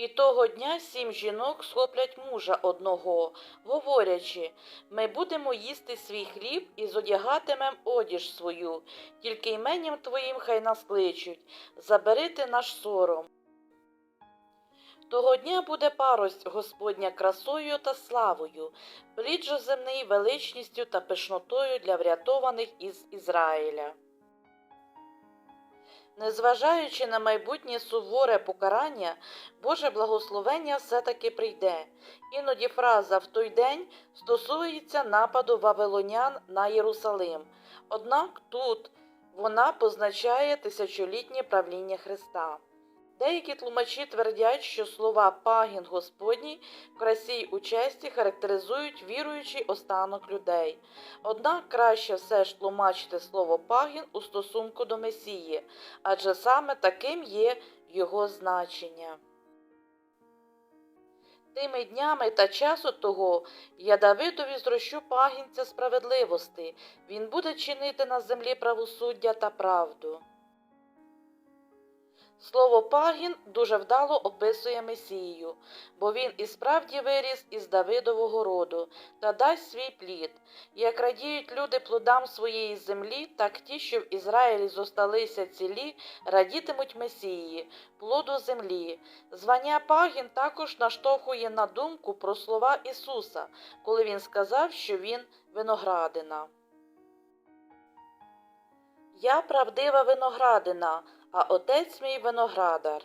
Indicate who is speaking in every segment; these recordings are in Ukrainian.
Speaker 1: І того дня сім жінок схоплять мужа одного, говорячи, ми будемо їсти свій хліб і зодягатимем одіж свою, тільки іменем твоїм хай нас кличуть, забери ти наш сором. Того дня буде парость Господня красою та славою, плід же земний величністю та пишнотою для врятованих із Ізраїля. Незважаючи на майбутнє суворе покарання, Боже благословення все-таки прийде. Іноді фраза в той день стосується нападу вавилонян на Єрусалим. Однак тут вона позначає тисячолітнє правління Христа. Деякі тлумачі твердять, що слова пагін Господній в красі й участі характеризують віруючий останок людей. Однак краще все ж тлумачити слово пагін у стосунку до Месії, адже саме таким є його значення. Тими днями та часу того я Давидові зрощу пагінця справедливости, він буде чинити на землі правосуддя та правду. Слово пагін дуже вдало описує Месію, бо він і справді виріс із Давидового роду та дасть свій плід. Як радіють люди плодам своєї землі, так ті, що в Ізраїлі зосталися цілі, радітимуть Месії, плоду землі. Звання пагін також наштовхує на думку про слова Ісуса, коли Він сказав, що Він виноградина. Я правдива виноградина, а отець мій виноградар.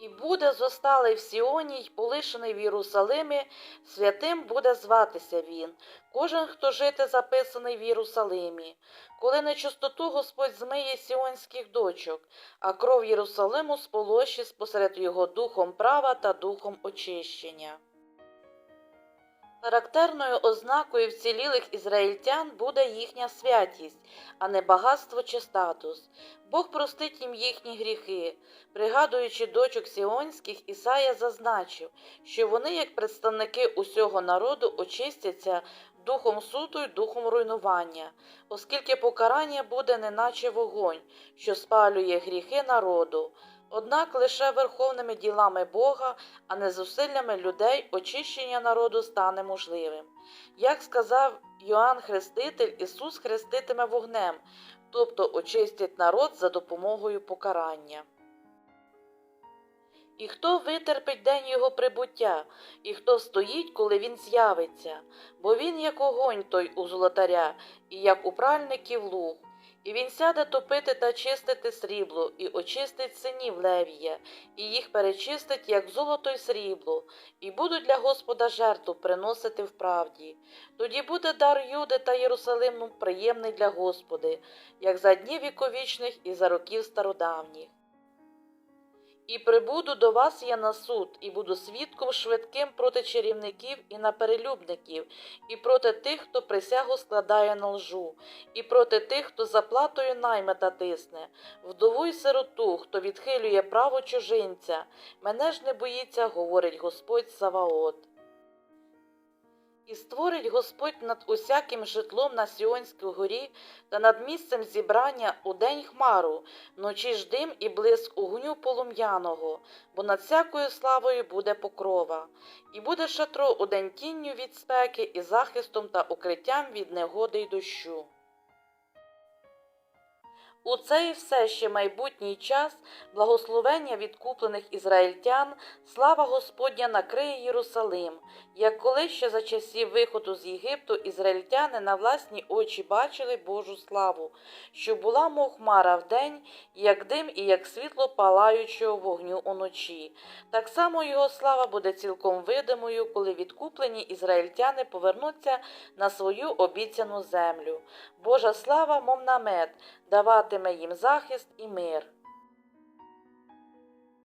Speaker 1: І буде зосталий в Сіоні й полишений в Єрусалимі, святим буде зватися він, кожен, хто жити записаний в Єрусалимі, коли нечистоту Господь змиє сіонських дочок, а кров Єрусалиму сполощі спосеред його духом права та духом очищення. Характерною ознакою вцілілих ізраїльтян буде їхня святість, а не багатство чи статус. Бог простить їм їхні гріхи. Пригадуючи дочок Сіонських, Ісая зазначив, що вони, як представники усього народу, очистяться духом суду й духом руйнування, оскільки покарання буде неначе вогонь, що спалює гріхи народу. Однак лише верховними ділами Бога, а не зусиллями людей, очищення народу стане можливим. Як сказав Йоанн Хреститель, Ісус хреститиме вогнем, тобто очистить народ за допомогою покарання. І хто витерпить день його прибуття, і хто стоїть, коли він з'явиться, бо він як огонь той у золотаря, і як у пральників луг. І він сяде топити та чистити срібло, і очистить синів Левія, і їх перечистить, як золото й срібло, і будуть для Господа жертву приносити в правді. Тоді буде дар Юди та Єрусалиму приємний для Господи, як за днів віковічних і за років стародавніх. І прибуду до вас я на суд, і буду свідком швидким проти чарівників і наперелюбників, і проти тих, хто присягу складає на лжу, і проти тих, хто заплатою наймета тисне, вдову й сироту, хто відхилює право чужинця. Мене ж не боїться, говорить Господь Саваот. І створить Господь над усяким житлом на Сіонській горі та над місцем зібрання у день хмару, вночі ж дим і блиск огню полум'яного, бо над всякою славою буде покрова, і буде шатро у день тінню від спеки і захистом та укриттям від негоди й дощу. У цей все ще майбутній час благословення відкуплених ізраїльтян, слава Господня накриє Єрусалим, як коли ще за часів виходу з Єгипту ізраїльтяни на власні очі бачили Божу славу, що була мов хмара вдень, як дим і як світло палаючого вогню уночі. Так само його слава буде цілком видимою, коли відкуплені ізраїльтяни повернуться на свою обіцяну землю. Божа слава, мов намет, даватиме їм захист і мир.